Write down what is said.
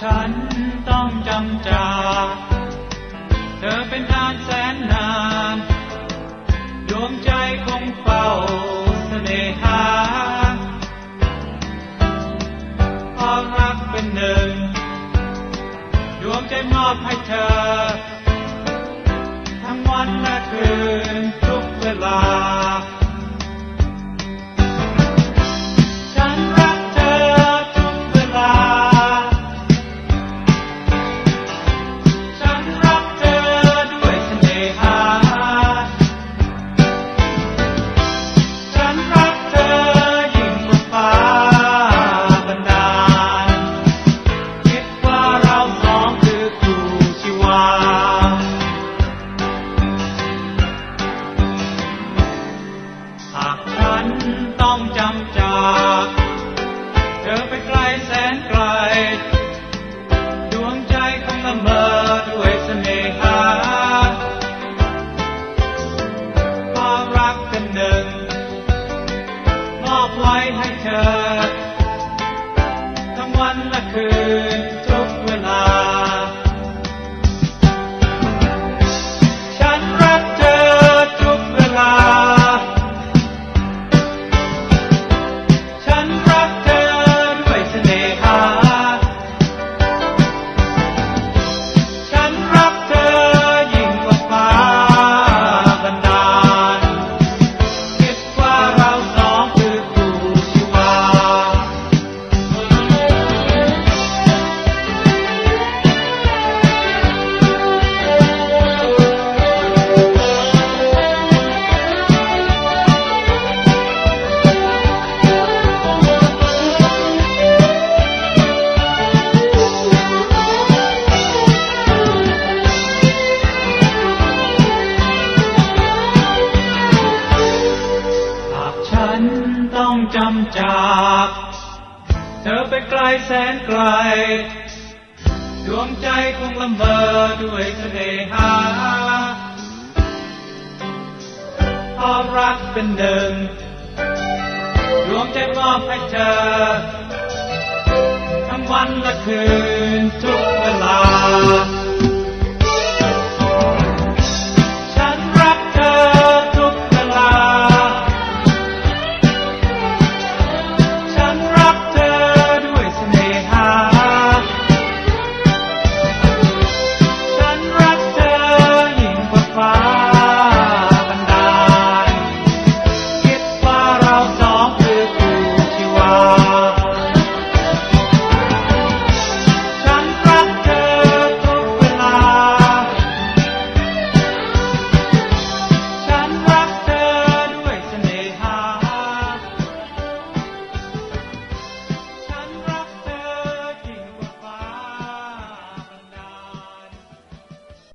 ฉันต้องจำจากเธอเป็นนานแสนนาน ดวงใจคงเฝ้าเสน่หาความรักเป็นหนึ่ง ดวงใจมอบให้เธอ ทั้งวันและคืนทุกเวลา จากเธอไปไกลแสนไกล ดวงใจคงละเมอด้วยเสน่หาความรักกันหนึ่ง มอบไว้ให้เธอ ทั้งวันและคืน จำจาก เธอไปไกลแสนไกล ดวงใจคงละเมอด้วยเสน่หาความรักเป็นหนึ่ง ดวงใจมอบให้เธอ ทั้งวันและคืน